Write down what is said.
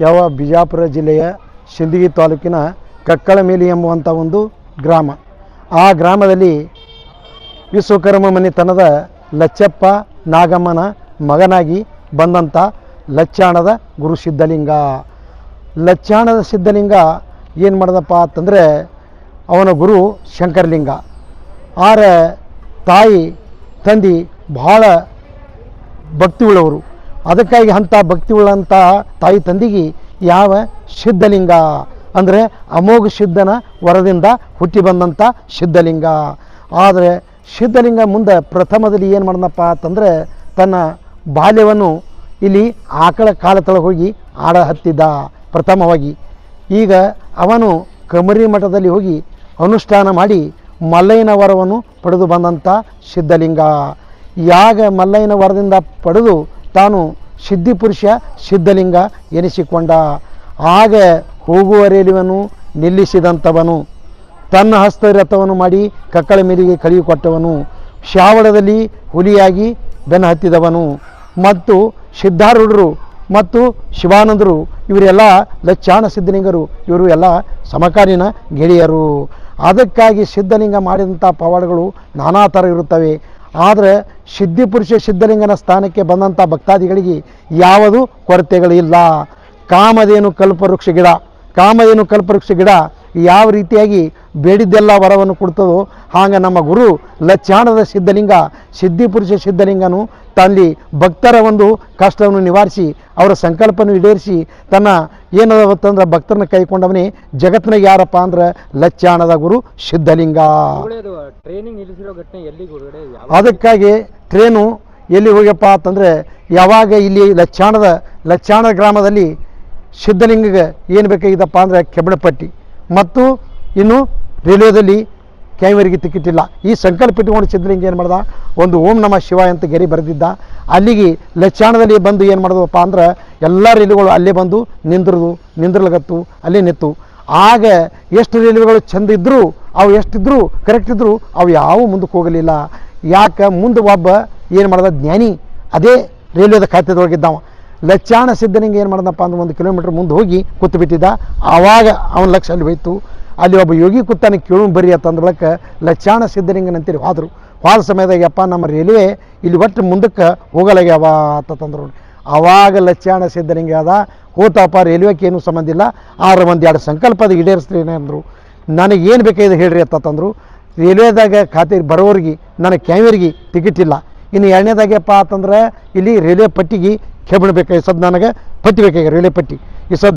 ಯಾವ ಬಿಜಾಪುರ ಜಿಲ್ಲೆಯ ಸಿಂದಗಿ ತಾಲೂಕಿನ ಕಕ್ಕಳಮೇಲಿ ಎಂಬುವಂಥ ಒಂದು ಗ್ರಾಮ. ಆ ಗ್ರಾಮದಲ್ಲಿ ವಿಶ್ವಕರ್ಮ ಮನೆತನದ ಲಚ್ಚಪ್ಪ ನಾಗಮ್ಮನ ಮಗನಾಗಿ ಬಂದಂಥ ಲಚ್ಚಾಣದ ಗುರು ಸಿದ್ಧಲಿಂಗ. ಲಚ್ಚಾಣದ ಸಿದ್ಧಲಿಂಗ ಏನು ಮಾಡಿದಪ್ಪ ಅಂತಂದರೆ ಅವನ ಗುರು ಶಂಕರಲಿಂಗ. ಆರ ತಾಯಿ, ತಂದಿ ಭಾಳ ಭಕ್ತಿ ಉಳ್ಳವರು ಅದಕ್ಕಾಗಿ ಅಂಥ ಭಕ್ತಿ ಉಳ್ಳಂಥ ತಾಯಿ ತಂದಿಗೆ ಯಾವ ಸಿದ್ಧಲಿಂಗ? ಅಂದರೆ ಅಮೋಘ ಸಿದ್ಧನ ವರದಿಂದ ಹುಟ್ಟಿ ಬಂದಂಥ ಸಿದ್ಧಲಿಂಗ. ಆದರೆ ಸಿದ್ಧಲಿಂಗ ಮುಂದೆ ಪ್ರಥಮದಲ್ಲಿ ಏನು ಮಾಡಿದಪ್ಪ ಅಂತಂದರೆ ತನ್ನ ಬಾಲ್ಯವನ್ನು ಇಲ್ಲಿ ಆಕಳ ಕಾಲ ತಳ ಹೋಗಿ ಆಡ ಹತ್ತಿದ್ದ ಪ್ರಥಮವಾಗಿ. ಈಗ ಅವನು ಕಮರಿ ಮಠದಲ್ಲಿ ಹೋಗಿ ಅನುಷ್ಠಾನ ಮಾಡಿ ಮಲ್ಲಯ್ಯನ ವರವನ್ನು ಪಡೆದು ಬಂದಂಥ ಸಿದ್ಧಲಿಂಗ. ಯಾಗ ಮಲ್ಲಯ್ಯನ ವರದಿಂದ ಪಡೆದು ತಾನು ಸಿದ್ಧಿಪುರುಷ ಸಿದ್ಧಲಿಂಗ ಎನಿಸಿಕೊಂಡ. ಹಾಗೆ ಹೋಗುವ ರೇಲುವನ್ನು ನಿಲ್ಲಿಸಿದಂಥವನು. ತನ್ನ ಹಸ್ತರಥವನ್ನು ಮಾಡಿ ಕಕ್ಕಳ ಮೇಲಿಗೆ ಕಳುಹಿಕೊಟ್ಟವನು ಶ್ಯಾವಳದಲ್ಲಿ ಹುಲಿಯಾಗಿ ಬೆನ್ನ ಹತ್ತಿದವನು. ಮತ್ತು ಸಿದ್ಧಾರೂಢರು ಮತ್ತು ಶಿವಾನಂದರು, ಇವರೆಲ್ಲ ಲಚ್ಚಾಣ ಸಿದ್ಧಲಿಂಗರು, ಇವರು ಎಲ್ಲ ಸಮಕಾಲೀನ ಗೆಳೆಯರು. ಅದಕ್ಕಾಗಿ ಸಿದ್ಧಲಿಂಗ ಮಾಡಿದಂಥ ಪವಾಡಗಳು ನಾನಾ ಥರ ಇರುತ್ತವೆ. ಆದರೆ ಸಿದ್ಧಿಪುರುಷ ಸಿದ್ಧಲಿಂಗನ ಸ್ಥಾನಕ್ಕೆ ಬಂದಂಥ ಭಕ್ತಾದಿಗಳಿಗೆ ಯಾವುದು ಕೊರತೆಗಳಿಲ್ಲ ಕಾಮಧೇನು ಕಲ್ಪವೃಕ್ಷ ಗಿಡ, ಕಾಮಧೇನು ಕಲ್ಪವೃಕ್ಷ ಗಿಡ ಯಾವ ರೀತಿಯಾಗಿ ಬೇಡಿದ್ದೆಲ್ಲ ವರವನ್ನು ಕೊಡ್ತದೋ ಹಾಗೆ ನಮ್ಮ ಗುರು ಲಚ್ಚಾಣದ ಸಿದ್ಧಲಿಂಗ ಸಿದ್ಧಿಪುರುಷ ಸಿದ್ಧಲಿಂಗನು ತಲ್ಲಿ ಭಕ್ತರ ಒಂದು ಕಷ್ಟವನ್ನು ನಿವಾರಿಸಿ ಅವರ ಸಂಕಲ್ಪನ ಈಡೇರಿಸಿ ತನ್ನ ಏನದಂದ್ರೆ ಭಕ್ತರನ್ನ ಕೈಕೊಂಡವನೇ ಜಗತ್ತಿನಾಗ ಯಾರಪ್ಪ ಅಂದ್ರೆ ಲಚ್ಚಾಣದ ಗುರು ಸಿದ್ಧಲಿಂಗ. ಅದಕ್ಕಾಗಿ ಟ್ರೇನು ಎಲ್ಲಿ ಹೋಗ್ಯಪ್ಪ ಅಂತಂದರೆ ಯಾವಾಗ ಇಲ್ಲಿ ಲಚ್ಚಾಣದ ಲಚ್ಚಾಣ ಗ್ರಾಮದಲ್ಲಿ ಸಿದ್ಧಲಿಂಗಗೆ ಏನು ಬೇಕಾಗಿದ್ದಪ್ಪ ಅಂದರೆ ಕೆಬ್ಬಣಪಟ್ಟಿ ಮತ್ತು ಇನ್ನು ರೈಲ್ವೆದಲ್ಲಿ ಕ್ಯಾಮರಿಗೆ ತಿಕ್ಕಿಟ್ಟಿಲ್ಲ ಈ ಸಂಕಲ್ಪ ಇಟ್ಕೊಂಡು ಸಿದ್ಧಲಿಂಗ ಏನು ಮಾಡ್ದ? ಒಂದು ಓಂ ನಮ ಶಿವಾಯ ಅಂತ ಗೆರೆ ಬರೆದಿದ್ದ. ಅಲ್ಲಿಗೆ ಲಚ್ಚಾಣದಲ್ಲಿ ಬಂದು ಏನು ಮಾಡಿದ್ವಪ್ಪ ಅಂದ್ರೆ ಎಲ್ಲ ರೈಲುಗಳು ಅಲ್ಲೇ ಬಂದು ನಿಂದ್ರದು, ನಿಂದ್ರಲಗತ್ತು, ಅಲ್ಲೇ ನಿಂತು. ಆಗ ಎಷ್ಟು ರೈಲುಗಳು ಚಂದ ಇದ್ದರೂ ಅವು ಎಷ್ಟಿದ್ರು ಕರೆಕ್ಟ್ ಇದ್ದರೂ ಅವು ಯಾವ ಮುಂದಕ್ಕೆ ಹೋಗಲಿಲ್ಲ. ಯಾಕೆ? ಮುಂದೆ ಒಬ್ಬ ಏನು ಮಾಡ್ದ? ಜ್ಞಾನಿ. ಅದೇ ರೈಲ್ವೆದ ಖಾತೆದೊಳಗಿದ್ದವ. ಲಚ್ಚಾಣ ಸಿದ್ಧನಿಂಗ ಏನು ಮಾಡ್ದಪ್ಪ ಅಂದ್ರೆ ಒಂದು ಕಿಲೋಮೀಟ್ರ್ ಮುಂದೆ ಹೋಗಿ ಕೂತು ಬಿಟ್ಟಿದ್ದ. ಆವಾಗ ಅವನ ಲಕ್ಷ ಅಲ್ಲಿ ಹೋಯ್ತು. ಅಲ್ಲಿ ಒಬ್ಬ ಯೋಗಿ ಕೂತಾನೆ ಕೇಳು ಬರ್ರಿ ಅಂತಂದ ಬಳಿಕ ಲಚ್ಚಾಣ ಸಿದ್ಧಲಿಂಗನಂತೇಳಿ ಹೋದರು. ಹೋದ ಸಮಯದಾಗ ಯಪ್ಪ ನಮ್ಮ ರೈಲ್ವೆ ಇಲ್ಲಿ ಒಟ್ಟು ಮುಂದಕ್ಕೆ ಹೋಗಲಾಗ್ಯಾವ ಅಂತಂದ್ರು ಆವಾಗ ಲಚ್ಚಾಣ ಸಿದ್ಧಲಿಂಗ ಅದ. ಹೋತಪ್ಪ ರೈಲ್ವೆಗೆ ಏನೂ ಸಂಬಂಧ ಇಲ್ಲ. ಆರು ಒಂದು ಎರಡು ಸಂಕಲ್ಪದ ಈಡೇರಿಸ್ತೀನಿ ಅಂದರು. ನನಗೆ ಏನು ಬೇಕಾಗಿದೆ ಹೇಳ್ರಿ ಅಂತಂದ್ರು ರೈಲ್ವೆದಾಗ ಖಾತೆ ಬರೋರಿಗೆ ನನಗೆ ಕ್ಯಾಮೇರಿಗೆ ಟಿಕೆಟ್ ಇಲ್ಲ. ಇನ್ನು ಎರಡನೇದಾಗ್ಯಪ್ಪ ಅಂತಂದ್ರೆ ಇಲ್ಲಿ ರೈಲ್ವೆ ಪಟ್ಟಿಗೆ ಬೇಕಾಗಿ ಸದ್ ನನಗೆ ಪಟ್ಟಿ ಬೇಕಾಗಿ ರೈಲ್ವೆ ಪಟ್ಟಿ. ಈ ಸದ್